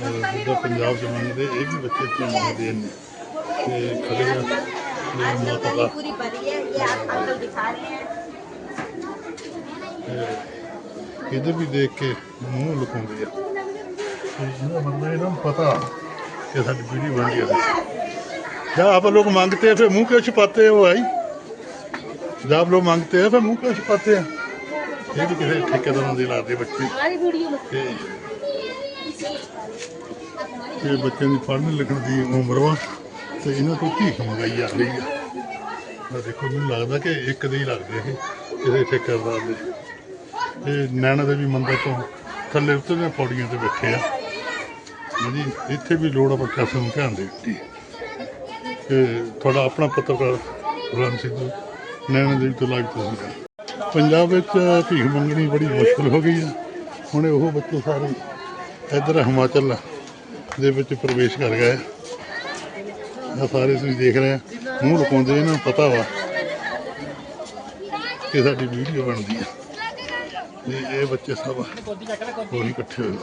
ਬੱਚੇ ਪੰਜਾਬ ਜ਼ਮਾਨੇ ਦੇ ਇਹ ਵੀ ਬੱਚੇ ਤੋਂ ਮੰਗਦੇ ਨੇ ਤੇ ਖੜੇ ਆ। ਮਾਤਾ ਦਾ। ਪੂਰੀ ਭਰੀ ਹੈ ਇਹ ਆਪ ਅੰਕਲ ਦਿਖਾ ਰਹੇ ਹੈ। ਇਹਦੇ ਵੀ ਦੇਖ ਕੇ ਮੂੰਹ ਲੁਕਾਉਂਦੇ ਆ। ਜਿਹਨਾਂ ਬੰਦੇ ਨੂੰ ਪਤਾ ਕਿ ਸਾਡੀ ਪੀੜੀ ਬਣ ਗਈ जब आप लोग मांगते हैं फिर मुंह क्यों छिपाते हैं वो भाई जब आप लोग मांगते हैं फिर मुंह क्यों ਇਹ ਵੀ ਕਿਸੇ ਠੇਕੇਦਾਰਾਂ ਦੀ ਲੱਗਦੀ ਬੱਚੀ। ਤੇ ਤੇ ਬੱਚਿਆਂ ਦੀ ਪੜ੍ਹਨ ਲਿਖਣ ਦੀ ਉਮਰ ਵਾ ਤੇ ਇਹਨਾਂ ਤੋਂ ਕੀ ਮੰਗਾਈ ਜਾ ਰਹੀ ਆ? ਆ ਦੇਖੋ ਮੈਨੂੰ ਲੱਗਦਾ ਕਿ ਇੱਕ ਦੇ ਹੀ ਲੱਗਦੇ ਇਹ ਕਿਸੇ ਠੇਕੇਦਾਰ ਦੇ। ਇਹ ਨੈਣਾ ਦੇਵੀ ਮੰਦਰ ਤੋਂ ਥੱਲੇ ਉਤਰਨੇ ਪੌੜੀਆਂ ਤੇ ਬੈਠੇ ਆ। ਹਾਂਜੀ ਇੱਥੇ ਵੀ ਲੋੜ ਆਪਾਂ ਪ੍ਰਸ਼ਾਸਨ ਨੂੰ ਧਿਆਨ ਦੇਣ ਤੇ ਤੁਹਾਡਾ ਆਪਣਾ ਪੱਤਰਕਾਰ ਗੁਰਮ ਸਿੱਧੂ ਨੈਣਾ ਦੇਵੀ ਤੋਂ ਲਾਈਵ ਸੀ ਪੰਜਾਬ ਵਿੱਚ ਭੀਖ ਮੰਗਣੀ ਬੜੀ ਮੁਸ਼ਕਲ ਹੋ ਗਈ ਹੈ। ਹੁਣ ਉਹ ਬੱਚੇ ਸਾਰੇ ਇੱਧਰ ਹਿਮਾਚਲ ਦੇ ਵਿੱਚ ਪ੍ਰਵੇਸ਼ ਕਰ ਗਏ। ਆ ਸਾਰੇ ਤੁਸੀਂ ਦੇਖ ਰਹੇ ਆ। ਮੂੰਹ ਲੁਕਾਉਂਦੇ ਇਹਨਾਂ ਨੂੰ ਪਤਾ ਵਾ ਕਿ ਸਾਡੀ ਵੀਡੀਓ ਬਣਦੀ ਆ। ਇਹ ਇਹ ਬੱਚੇ ਸਭ ਹੋਰ ਇਕੱਠੇ ਹੋਏ